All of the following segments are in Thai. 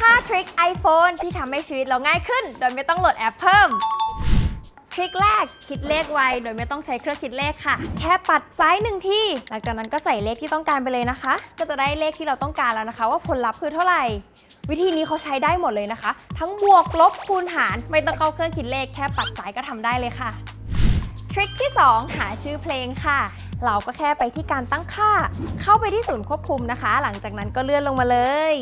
5 ทริค iPhone ที่ทำให้ชีวิตเราง่ายขึ้น โดยไม่ต้องโหลดแอปเพิ่ม ทริคแรกคิดเลขไวโดยไม่ต้องใช้เครื่องคิดเลขค่ะ แค่ปัดซ้ายหนึ่งที่ หลังจากนั้นก็ใส่เลขที่ต้องการไปเลยนะคะ ก็จะได้เลขที่เราต้องการแล้วนะคะ ว่าผลลัพธ์คือเท่าไหร่ วิธีนี้เขาใช้ได้หมดเลยนะคะ ทั้งบวกลบคูณหารไม่ต้องเข้าเครื่องคิดเลข แค่ปัดซ้ายก็ทำได้เลยค่ะทริคที่ 2 หาชื่อเพลงค่ะ เราก็แค่ไปที่การตั้งค่า เข้าไปที่ศูนย์ควบคุมนะคะ หลังจากนั้นก็เลื่อนลงมาเลย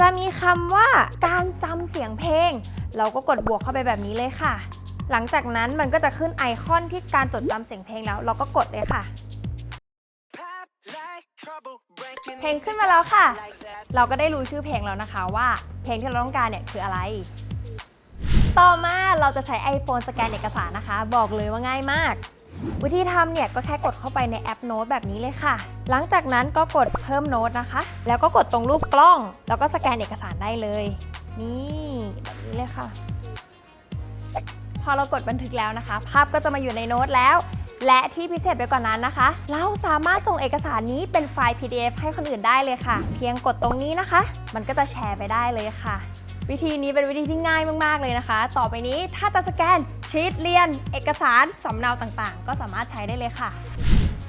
จะมีคำว่าการจำเสียงเพลง เราก็กดบวกเข้าไปแบบนี้เลยค่ะ หลังจากนั้นมันก็จะขึ้นไอคอนที่การจดจำเสียงเพลงแล้ว เราก็กดเลยค่ะ เพลงขึ้นมาแล้วค่ะ เราก็ได้รู้ชื่อเพลงแล้วนะคะว่า เพลงที่เราต้องการเนี่ยคืออะไร ต่อมาเราจะใช้ iPhone สแกนเอกสารนะคะ บอกเลยว่าง่ายมาก วิธีทำเนี่ยก็แค่กดเข้าไปในแอปโน้ตแบบนี้เลยค่ะ หลังจากนั้นก็กดเพิ่มโน้ตนะคะ แล้วก็กดตรงรูปกล้อง แล้วก็สแกนเอกสารได้เลย นี่แบบนี้เลยค่ะ พอเรากดบันทึกแล้วนะคะ ภาพก็จะมาอยู่ในโน้ตแล้วและที่พิเศษไปกว่านั้นนะคะ เราสามารถส่งเอกสารนี้เป็นไฟล์ PDF ให้คนอื่นได้เลยค่ะ เพียงกดตรงนี้นะคะ มันก็จะแชร์ไปได้เลยค่ะ วิธีนี้เป็นวิธีที่ง่ายมาก ๆ เลยนะคะ ต่อไปนี้ถ้าจะสแกนชีตเรียน เอกสารสำเนาต่างๆ ก็สามารถใช้ได้เลยค่ะ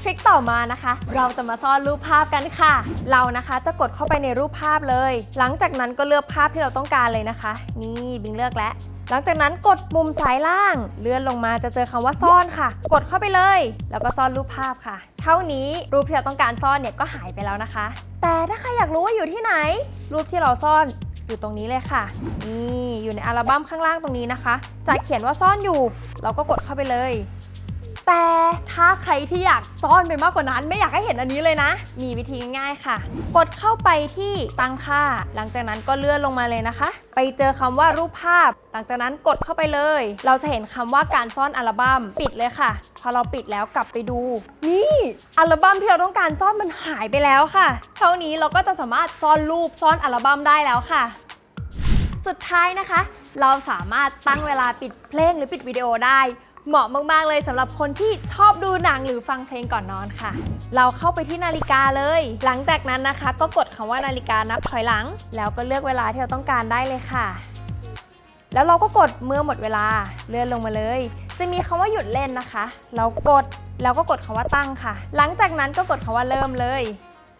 ทริคต่อมานะคะ เราจะมาซ่อนรูปภาพกันค่ะ เรานะคะจะกดเข้าไปในรูปภาพเลย หลังจากนั้นก็เลือกภาพที่เราต้องการเลยนะคะ นี่บิงเลือกแล้วหลังจากนั้นกดมุมซ้ายล่าง เลื่อนลงมาจะเจอคำว่าซ่อนค่ะ กดเข้าไปเลย แล้วก็ซ่อนรูปภาพค่ะ เท่านี้รูปที่เราต้องการซ่อนเนี่ยก็หายไปแล้วนะคะ แต่ถ้าใครอยากรู้ว่าอยู่ที่ไหน รูปที่เราซ่อน อยู่ตรงนี้เลยค่ะ นี่อยู่ในอัลบั้มข้างล่างตรงนี้นะคะ จะเขียนว่าซ่อนอยู่ เราก็กดเข้าไปเลย แต่ถ้าใครที่อยากซ่อนไปมากกว่านั้น ไม่อยากให้เห็นอันนี้เลยนะ มีวิธีง่ายๆค่ะ กดเข้าไปที่ตั้งค่า หลังจากนั้นก็เลื่อนลงมาเลยนะคะ ไปเจอคำว่ารูปภาพ หลังจากนั้นกดเข้าไปเลย เราจะเห็นคำว่าการซ่อนอัลบั้มปิดเลยค่ะ พอเราปิดแล้วกลับไปดู นี่อัลบั้มที่เราต้องการซ่อนมันหายไปแล้วค่ะ เท่านี้เราก็จะสามารถซ่อนรูปซ่อนอัลบั้มได้แล้วค่ะ สุดท้ายนะคะ เราสามารถตั้งเวลาปิดเพลงหรือปิดวิดีโอได้ เหมาะมากๆเลยสำหรับคนที่ชอบดูหนังหรือฟังเพลงก่อนนอนค่ะ เราเข้าไปที่นาฬิกาเลย หลังจากนั้นนะคะ ก็กดคำว่านาฬิกานับถอยหลัง แล้วก็เลือกเวลาที่เราต้องการได้เลยค่ะ แล้วเราก็กดเมื่อหมดเวลาเลื่อนลงมาเลย จะมีคำว่าหยุดเล่นนะคะ เรากดแล้วก็กดคำว่าตั้งค่ะ หลังจากนั้นก็กดคำว่าเริ่มเลย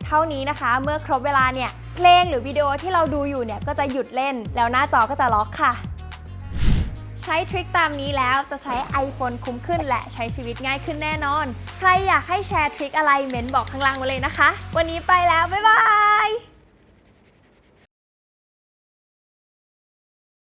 เท่านี้นะคะ เมื่อครบเวลาเนี่ยเพลงหรือวิดีโอที่เราดูอยู่เนี่ยก็จะหยุดเล่น แล้วหน้าจอก็จะล็อกค่ะ ใช้ทริคตามนี้แล้วจะใช้ iPhone คุ้มขึ้นและใช้ชีวิตง่ายขึ้นแน่นอน ใครอยากให้แชร์ทริคอะไรเม้นบอกข้างล่างมาเลยนะคะ วันนี้ไปแล้ว บ๊ายบาย